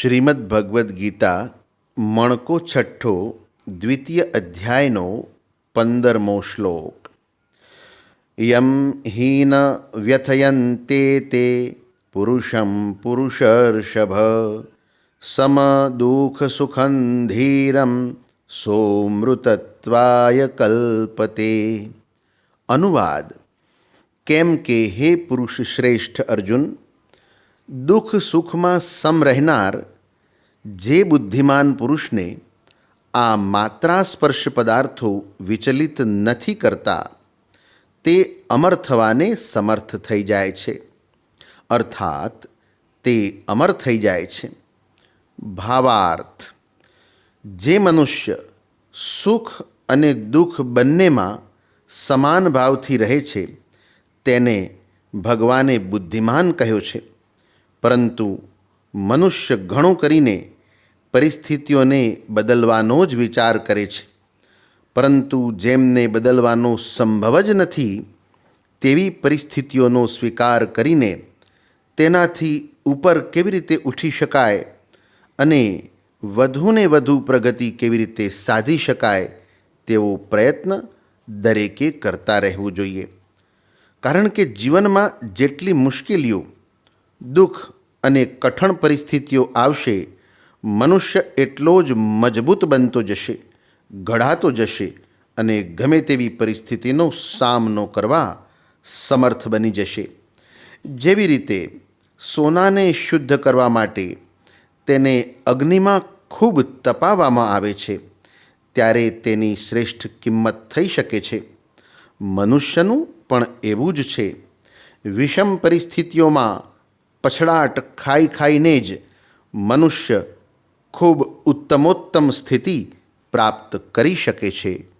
શ્રીમદ ભગવદ્ ગીતા મણકો છઠ્ઠો દ્વિતીય અધ્યાયનો પંદરમો શ્લોક યમ હીન વ્યથયન્તે તે પુરુષમ પુરુષર્ષભ સમ દુઃખ સુખં ધીરમ સોમૃતત્વાય કલ્પતે અનુવાદ કેમ કે હે પુરુષ શ્રેષ્ઠ અર્જુન દુઃખ સુખમાં સમ રહેનાર જે બુદ્ધિમાન પુરુષને આ માત્રા સ્પર્શ પદાર્થો વિચલિત નથી કરતા, તે અમર થવાને સમર્થ થઈ જાય છે. અર્થાત, તે અમર થઈ જાય છે. ભાવાર્થ, જે મનુષ્ય સુખ અને દુઃખ બંનેમાં સમાન ભાવથી રહે છે, તેને ભગવાને બુદ્ધિમાન કહ્યો છે. પરંતુ મનુષ્ય ઘણું કરીને પરિસ્થિતિઓને બદલવાનો જ વિચાર કરે છે. પરંતુ જેમને બદલવાનો સંભવ જ નથી, તેવી પરિસ્થિતિઓનો સ્વીકાર કરીને તેનાથી ઉપર કેવી રીતે ઉઠી શકાય અને વધુને વધુ પ્રગતિ કેવી રીતે સાધી શકાય, તેવો પ્રયત્ન દરેકે કરતા રહેવું જોઈએ. કારણ કે જીવનમાં જેટલી મુશ્કેલીઓ, દુઃખ અને કઠણ પરિસ્થિતિઓ આવશે મનુષ્ય એટલો જ મજબૂત બનતો જશે, ઘડાતો જશે અને ગમે તેવી પરિસ્થિતિનો સામનો કરવા સમર્થ બની જશે. જેવી રીતે સોનાને શુદ્ધ કરવા માટે તેને અગ્નિમાં ખૂબ તપાવવામાં આવે છે, ત્યારે તેની શ્રેષ્ઠ કિંમત થઈ શકે છે. મનુષ્યનું પણ એવું જ છે. વિષમ પરિસ્થિતિઓમાં પછડાટ ખાઈ ખાઈને જ મનુષ્ય ખૂબ ઉત્તમોત્તમ સ્થિતિ પ્રાપ્ત કરી શકે છે.